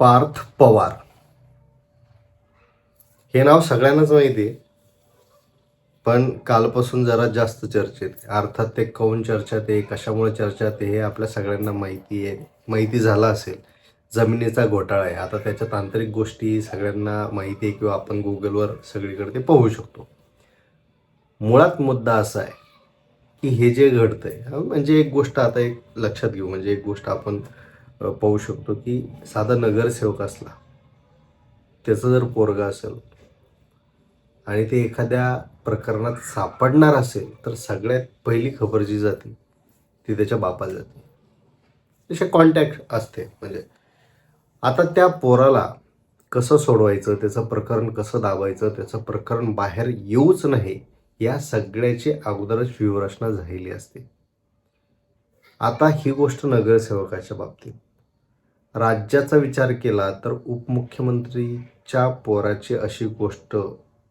पार्थ पवार. हे नाव सगळ्यांनाच माहिती आहे. पण कालपासून जरा जास्त चर्चेत अर्थात ते कौन चर्चेत आहे? कशामुळे चर्चेत ते हे आपल्या सगळ्यांना माहिती आहे. माहिती झालं असेल. जमिनीचा घोटाळा आहे. आता त्याच्या तांत्रिक गोष्टी सगळ्यांना माहिती आहे किंवा आपण गुगलवर सगळीकडे ते पाहू शकतो. मुळात मुद्दा असा आहे की हे जे घडतंय म्हणजे एक गोष्ट आता एक लक्षात घेऊ. म्हणजे एक गोष्ट आपण पाहू शकतो की साधा नगरसेवक असला त्याचं जर पोरगा असेल आणि ते एखाद्या प्रकरणात सापडणार असेल तर सगळ्यात पहिली खबर जी जाते ती त्याच्या बापाला जाते. तसे कॉन्टॅक्ट असते. म्हणजे आता त्या पोराला कसं सोडवायचं त्याचं प्रकरण कसं दाबायचं त्याचं प्रकरण बाहेर येऊच नाही या सगळ्याची अगोदरच व्यूहरचना झालेली असते. आता ही गोष्ट नगरसेवकाच्या बाबतीत. राज्याचा विचार केला तर उपमुख्यमंत्रीच्या पोराची अशी गोष्ट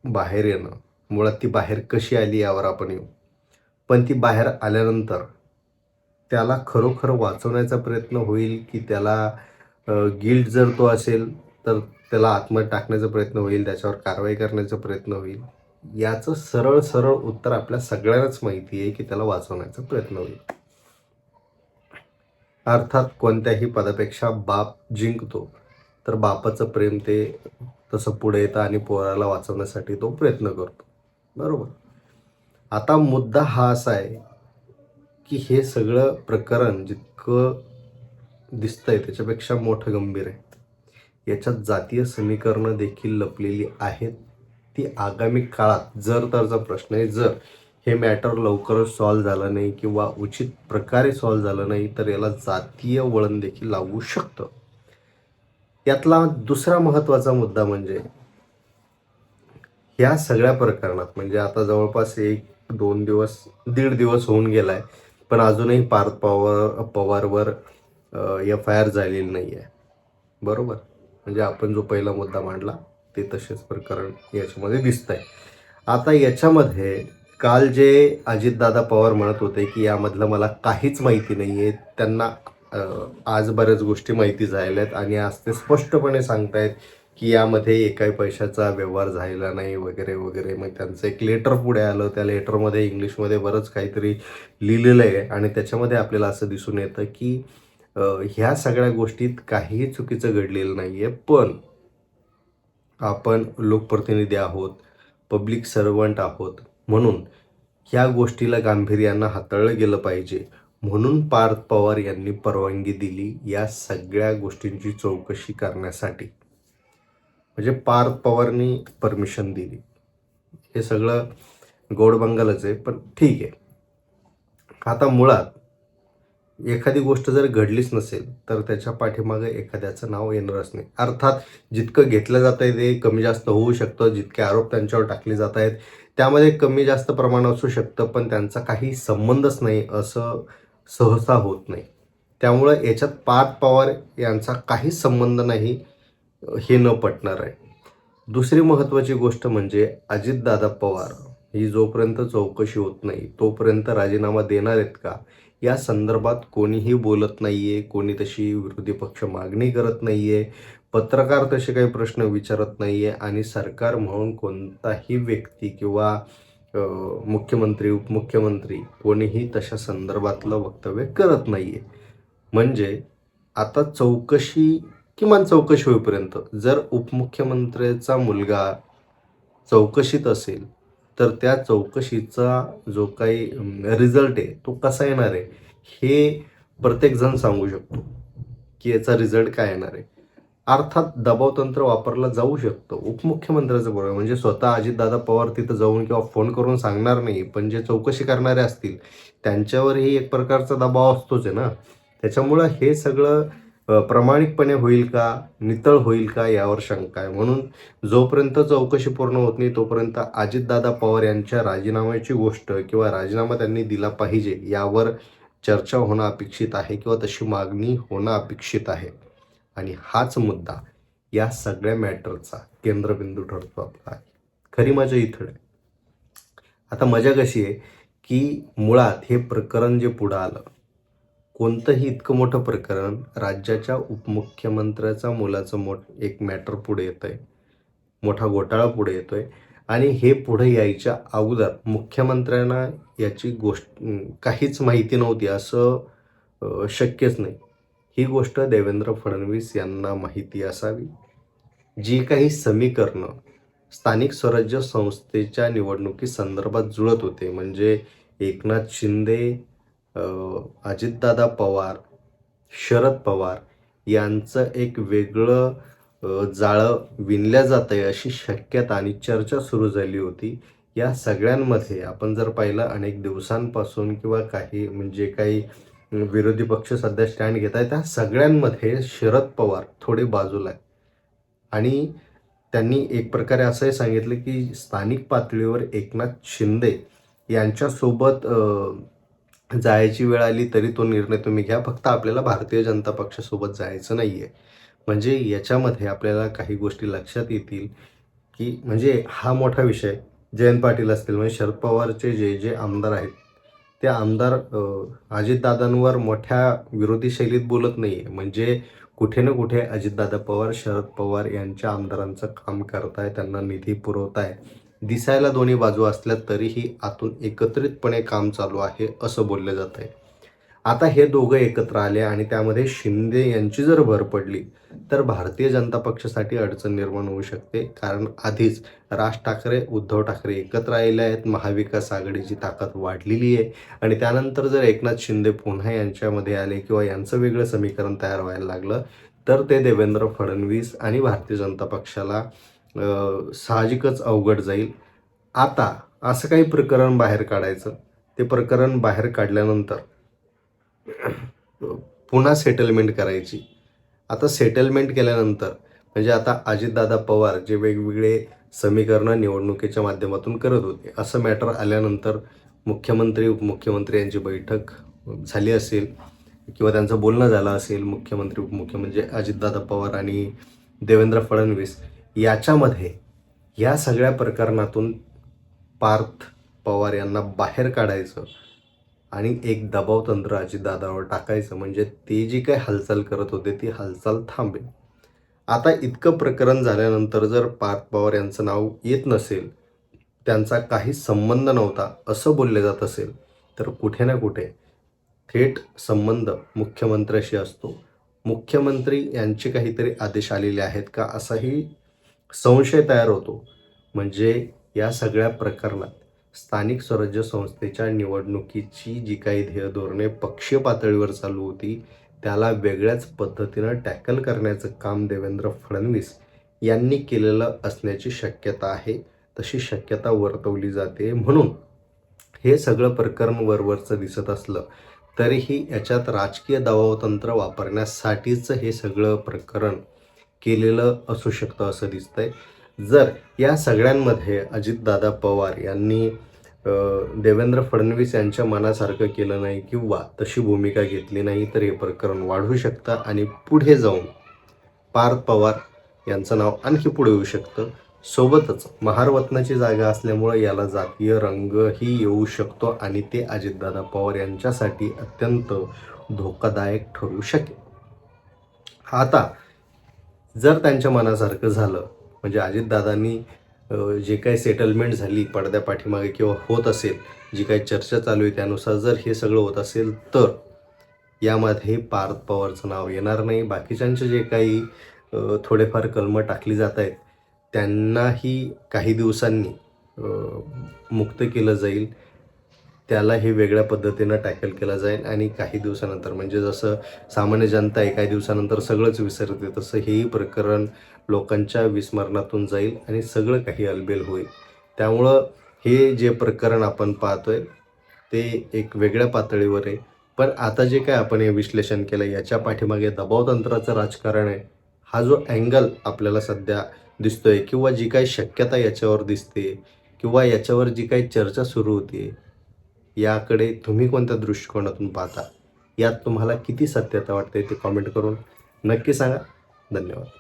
बाहेर येणं. मुळात ती बाहेर कशी आली यावर आपण येऊ. पण ती बाहेर आल्यानंतर त्याला खरोखर वाचवण्याचा प्रयत्न होईल की त्याला गिल्ट जर तो असेल तर त्याला आत्महत्या टाकण्याचा प्रयत्न होईल त्याच्यावर कारवाई करण्याचा प्रयत्न होईल. याचं सरळ सरळ उत्तर आपल्या सगळ्यांनाच माहिती आहे की त्याला वाचवण्याचा प्रयत्न होईल. अर्थात कोणत्याही पदापेक्षा बाप जिंकतो. तर बापाचं प्रेम ते तसं पुढे येतं आणि पोराला वाचवण्यासाठी तो प्रयत्न करतो. बरोबर? आता मुद्दा हा असा आहे की हे सगळं प्रकरण जितकं दिसतंय त्याच्यापेक्षा मोठं गंभीर आहे. याच्यात जातीय समीकरणं देखील लपलेली आहेत. ती आगामी काळात जर तरचा प्रश्न आहे जर हे मॅटर लवकरच सॉल्व झालं नाही किंवा उचित प्रकारे सॉल्व झालं नाही तर याला जातीय वळण देखील लागू शकतं. यातला दुसरा महत्त्वाचा मुद्दा म्हणजे ह्या सगळ्या प्रकरणात म्हणजे आता जवळपास एक दोन दिवस दीड दिवस होऊन गेलाय पण अजूनही पार्थ पवार पवारवर एफ आय आर झालेली नाही आहे बरोबर? म्हणजे आपण जो पहिला मुद्दा मांडला ते तसेच प्रकरण याच्यामध्ये दिसत आहे आता याच्यामध्ये काल जे अजितदादा पवार म्हणत होते की यामधलं मला काहीच माहिती नाही आहे त्यांना आज बऱ्याच गोष्टी माहिती झालेल्या आहेत आणि आज ते स्पष्टपणे सांगतायत की यामध्ये एकाही पैशाचा व्यवहार झालेला नाही वगैरे वगैरे. मग त्यांचं एक लेटर पुढे आलं. त्या लेटरमध्ये इंग्लिशमध्ये बरंच काहीतरी लिहिलेलं आहे आणि त्याच्यामध्ये आपल्याला असं दिसून येतं की ह्या सगळ्या गोष्टीत काहीही चुकीचं घडलेलं नाही आहे पण आपण लोकप्रतिनिधी आहोत पब्लिक सर्वंट आहोत म्हणून ह्या गोष्टीला गांभीर्यानं हाताळलं गेलं पाहिजे. म्हणून पार्थ पवार यांनी परवानगी दिली या सगळ्या गोष्टींची चौकशी करण्यासाठी. म्हणजे पार्थ पवारनी परमिशन दिली. हे सगळं गोडबंगालच आहे पण ठीक आहे. आता मुळात एखादी गोष्ट जर घडलीच नसेल तर त्याच्या पाठीमागे एखाद्याचं नाव येणारच नाही. अर्थात जितकं घेतलं जात आहे ते कमी जास्त होऊ शकतं जितके आरोप त्यांच्यावर टाकले जात आहेत त्यामध्ये कमी जास्त प्रमाण असू शकतं पण त्यांचा काही संबंधच नाही असं सहसा होत नाही. त्यामुळं याच्यात पार्थ पवार यांचा काहीच संबंध नाही हे न पटणार आहे. दुसरी महत्त्वाची गोष्ट म्हणजे अजितदादा पवार ही जोपर्यंत चौकशी होत नाही तोपर्यंत राजीनामा देणार आहेत का? या संदर्भात कोणीही बोलत नाही आहे कोणी तशी विरोधी पक्ष मागणी करत नाही आहे पत्रकार तसे काही प्रश्न विचारत नाही आहे आणि सरकार म्हणून कोणताही व्यक्ती किंवा मुख्यमंत्री उपमुख्यमंत्री कोणीही तशा संदर्भातलं वक्तव्य करत नाही आहे म्हणजे आता चौकशी किमान चौकशी होईपर्यंत जर उपमुख्यमंत्र्याचा मुलगा चौकशीत असेल तर त्या चौकशीचा जो काही रिझल्ट आहे तो कसा येणार आहे हे प्रत्येकजण सांगू शकतो की याचा रिझल्ट काय येणार आहे. अर्थात दबावतंत्र वापरला जाऊ शकतो. उपमुख्यमंत्र्याचं बरोबर म्हणजे स्वतः अजितदादा पवार तिथं जाऊन किंवा फोन करून सांगणार नाही पण जे चौकशी करणारे असतील त्यांच्यावरही एक प्रकारचा दबाव असतोच आहे ना. त्याच्यामुळं हे सगळं प्रामाणिकपणे होईल का? नितळ होईल का? यावर शंका आहे. म्हणून जोपर्यंत चौकशी पूर्ण होत नाही तोपर्यंत अजितदादा पवार यांच्या राजीनाम्याची गोष्ट किंवा राजीनामा त्यांनी दिला पाहिजे यावर चर्चा होणं अपेक्षित आहे किंवा तशी मागणी होणं अपेक्षित आहे. आणि हाच मुद्दा या सगळ्या मॅटरचा केंद्रबिंदू ठरतो आपला. खरी मजा इथं आहे आता मजा कशी आहे? की मुळात हे प्रकरण जे पुढं आलं कोणतंही इतकं मोठं प्रकरण राज्याच्या उपमुख्यमंत्र्याचा मुलाचं मोठ एक मॅटर पुढे येतं आहे मोठा घोटाळा पुढे येतो आहे आणि हे पुढे यायच्या अगोदर मुख्यमंत्र्यांना याची गोष्ट काहीच माहिती नव्हती असं शक्यच नाही. ही गोष्ट देवेंद्र फडणवीस यांना माहिती असावी. जी काही समीकरणं स्थानिक स्वराज्य संस्थेच्या निवडणुकी संदर्भात जुळत होते म्हणजे एकनाथ शिंदे अजितदादा पवार शरद पवार यांचं एक वेगळं जाळं विणलं जात आहे अशी शक्यता आणि चर्चा सुरू झाली होती. या सगळ्यांमध्ये आपण जर पाहिलं अनेक दिवसांपासून किंवा काही म्हणजे काही विरोधी पक्ष सध्या स्टँड घेत आहेत त्या सगळ्यांमध्ये शरद पवार थोडे बाजूला आहे आणि त्यांनी एक प्रकारे असंही सांगितलं की स्थानिक पातळीवर एकनाथ शिंदे यांच्यासोबत जायची वेळ आली तरी तो निर्णय तुम्ही घ्या. फक्त आपल्याला भारतीय जनता पक्षासोबत जायचं नाही आहे म्हणजे याच्यामध्ये आपल्याला काही गोष्टी लक्षात येतील की म्हणजे हा मोठा विषय जयंत पाटील असतील म्हणजे शरद पवारचे जे जे आमदार आहेत ते आमदार अजितदादांवर मोठ्या विरोधी शैलीत बोलत नाही आहे म्हणजे कुठे ना कुठे अजितदादा पवार शरद पवार यांच्या आमदारांचं काम करताय त्यांना निधी पुरवताय. दिसायला दोन्ही बाजू असल्या तरीही आतून एकत्रितपणे काम चालू आहे असं बोललं जात आहे आता हे दोघं एकत्र आले आणि त्यामध्ये शिंदे यांची जर भर पडली तर भारतीय जनता पक्षासाठी अडचण निर्माण होऊ शकते. कारण आधीच राज ठाकरे उद्धव ठाकरे एकत्र आलेले आहेत. महाविकास आघाडीची ताकद वाढलेली आहे. आणि त्यानंतर जर एकनाथ शिंदे पुन्हा यांच्यामध्ये आले किंवा यांचं वेगळं समीकरण तयार व्हायला लागलं तर ते देवेंद्र फडणवीस आणि भारतीय जनता पक्षाला साहजिकच अवघड जाईल. आता असं काही प्रकरण बाहेर काढायचं. ते प्रकरण बाहेर काढल्यानंतर पुन्हा सेटलमेंट करायची. आता सेटलमेंट केल्यानंतर म्हणजे आता अजितदादा पवार जे वेगवेगळे समीकरणं निवडणुकीच्या माध्यमातून करत होते असं मॅटर आल्यानंतर मुख्यमंत्री उपमुख्यमंत्री यांची बैठक झाली असेल किंवा त्यांचं बोलणं झालं असेल मुख्यमंत्री उपमुख्यमंत्री म्हणजे अजितदादा पवार आणि देवेंद्र फडणवीस याच्यामध्ये या सगळ्या प्रकरणातून पार्थ पवार यांना बाहेर काढायचं आणि एक दबाव तंत्र अजितदादावर टाकायचं. म्हणजे ते जी काही हालचाल करत होते ती हालचाल थांबेल. आता इतकं प्रकरण झाल्यानंतर जर पार्थ पवार यांचं नाव येत नसेल त्यांचा काही संबंध नव्हता असं बोलले जात असेल तर कुठे ना कुठे थेट संबंध मुख्यमंत्र्याशी असतो. मुख्यमंत्री यांचे काहीतरी आदेश आलेले आहेत का असाही संशय तयार होतो. म्हणजे या सगळ्या प्रकरणात स्थानिक स्वराज्य संस्थेच्या निवडणुकीची जी काही ध्येय धोरणे पक्षीय पातळीवर चालू होती त्याला वेगळ्याच पद्धतीनं टॅकल करण्याचं काम देवेंद्र फडणवीस यांनी केलेलं असण्याची शक्यता आहे तशी शक्यता वर्तवली जाते. म्हणून हे सगळं प्रकरण वरवरचं दिसत असलं तरीही याच्यात राजकीय दबावतंत्र वापरण्यासाठीच हे सगळं प्रकरण केलेलं असू शकतं असं दिसतंय. जर या सगळ्यांमध्ये अजितदादा पवार यांनी देवेंद्र फडणवीस यांच्या मनासारखं केलं नाही किंवा तशी भूमिका घेतली नाही तर हे प्रकरण वाढू शकतं आणि पुढे जाऊन पार्थ पवार यांचं नाव आणखी पुढे येऊ शकतं. सोबतच महारवतनाची जागा असल्यामुळे याला जातीय रंगही येऊ शकतो आणि ते अजितदादा पवार यांच्यासाठी अत्यंत धोकादायक ठरू शकेल. आता जर त्यांच्या मनासारखं झालं म्हणजे अजितदादांनी जे काही सेटलमेंट झाली पडद्या पाठीमागे किंवा होत असेल जी काही चर्चा चालू आहे त्यानुसार जर हे सगळं होत असेल तर यामध्ये पार्थ पवारचं नाव येणार नाही. बाकीच्यांचे जे काही थोडेफार कलमं टाकली जात आहेत त्यांनाही काही दिवसांनी मुक्त केलं जाईल. त्याला हे वेगळ्या पद्धतीनं टॅकल केलं जाईल आणि काही दिवसानंतर म्हणजे जसं सामान्य जनता आहे काही दिवसानंतर सगळंच विसरते तसं हेही प्रकरण लोकांच्या विस्मरणातून जाईल आणि सगळं काही अलबेल होईल. त्यामुळं हे जे प्रकरण आपण पाहतोय ते एक वेगळ्या पातळीवर आहे. पण आता जे काय आपण हे विश्लेषण केलं याच्या पाठीमागे दबावतंत्राचं राजकारण आहे. हा जो अँगल आपल्याला सध्या दिसतोय किंवा जी काही शक्यता याच्यावर दिसते किंवा याच्यावर जी काही चर्चा सुरू होती याकडे तुम्ही कोणत्या दृष्टिकोनातून पाहता? यात तुम्हाला किती सत्यता वाटते ते कॉमेंट करून नक्की सांगा. धन्यवाद.